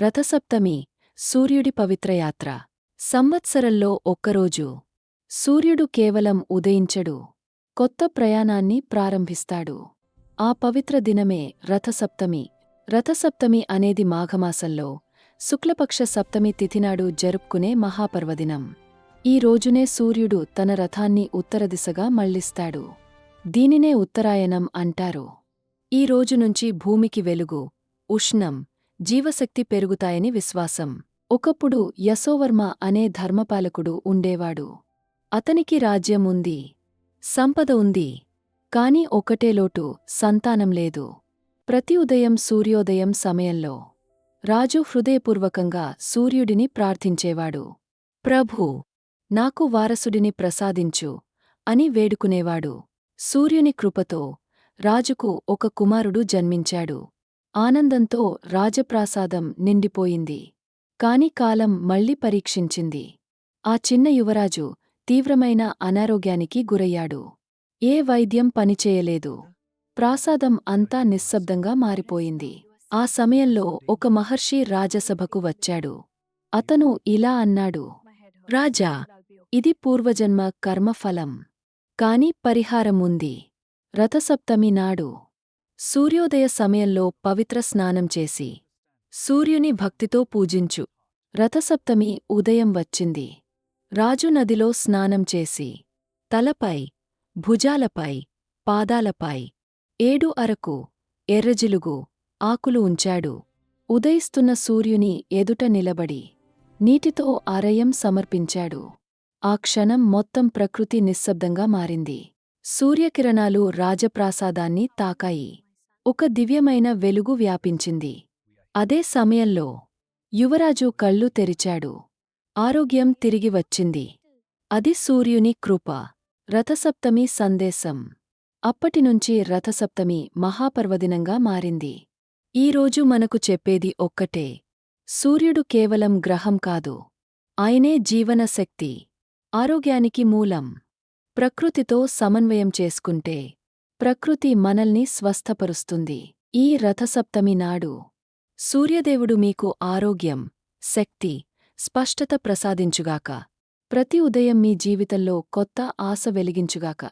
రథసప్తమి సూర్యుడి పవిత్రయాత్ర. సంవత్సరంలో ఒక్కరోజు. సూర్యుడు కేవలం ఉదయించడు. కొత్త ప్రయాణాన్ని ప్రారంభిస్తాడు. ఆ పవిత్ర దినమే రథసప్తమి. రథసప్తమి అనేది మాఘమాసంలో శుక్లపక్ష సప్తమి తిథినాడు జరుపుకునే మహాపర్వదినం. ఈ రోజునే సూర్యుడు తన రథాన్ని ఉత్తర దిశగా మళ్ళిస్తాడు. దీనినే ఉత్తరాయణం అంటారు. ఈ రోజు నుంచి భూమికి వెలుగు ఉష్ణం జీవశక్తి పెరుగుతాయని విశ్వాసం. ఒకప్పుడు యశోవర్మ అనే ధర్మపాలకుడు ఉండేవాడు. అతనికి రాజ్యం ఉంది. సంపద ఉంది. కాని ఒకటే లోటు సంతానం లేదు. ప్రతి ఉదయం సూర్యోదయం సమయంలో రాజు హృదయపూర్వకంగా సూర్యుడిని ప్రార్థించేవాడు. ప్రభూ నాకు వారసుడిని ప్రసాదించు అని వేడుకునేవాడు. సూర్యుని కృపతో రాజుకు ఒక కుమారుడు జన్మించాడు. ఆనందంతో రాజప్రాసాదం నిండిపోయింది. కాని కాలం మళ్ళీ పరీక్షించింది. ఆ చిన్న యువరాజు తీవ్రమైన అనారోగ్యానికి గురయ్యాడు. ఏ వైద్యం పనిచేయలేదు. ప్రాసాదం అంతా నిశ్శబ్దంగా మారిపోయింది. ఆ సమయంలో ఒక మహర్షి రాజసభకు వచ్చాడు. అతను ఇలా అన్నాడు. రాజా ఇది పూర్వజన్మ కర్మఫలం. కాని పరిహారముంది. రథసప్తమి నాడు సూర్యోదయ సమయంలో పవిత్ర స్నానం చేసి సూర్యుని భక్తితో పూజించు. రథసప్తమి ఉదయం వచ్చింది. రాజు నదిలో స్నానం చేసి తలపై భుజాలపై పాదాలపై ఏడు అరకు ఎర్రజిలుగు ఆకులు ఉంచాడు. ఉదయిస్తున్న సూర్యుని ఎదుట నిలబడి నీటితో అరయం సమర్పించాడు. ఆ క్షణం మొత్తం ప్రకృతి నిశ్శబ్దంగా మారింది. సూర్యకిరణాలు రాజప్రాసాదాన్ని తాకాయి. ఒక దివ్యమైన వెలుగు వ్యాపించింది. అదే సమయంలో యువరాజు కళ్ళు తెరిచాడు. ఆరోగ్యం తిరిగి వచ్చింది. అది సూర్యుని కృప రథసప్తమి సందేశం. అప్పటినుంచి రథసప్తమి మహాపర్వదినంగా మారింది. ఈరోజు మనకు చెప్పేది ఒక్కటే. సూర్యుడు కేవలం గ్రహం కాదు. ఆయనే జీవనశక్తి ఆరోగ్యానికి మూలం. ప్రకృతితో సమన్వయం చేసుకుంటే ప్రకృతి మనల్ని స్వస్థపరుస్తుంది. ఈ రథసప్తమి నాడు సూర్యదేవుడు మీకు ఆరోగ్యం శక్తి స్పష్టత ప్రసాదించుగాక. ప్రతి ఉదయం మీ జీవితంలో కొత్త ఆశ వెలిగించుగాక.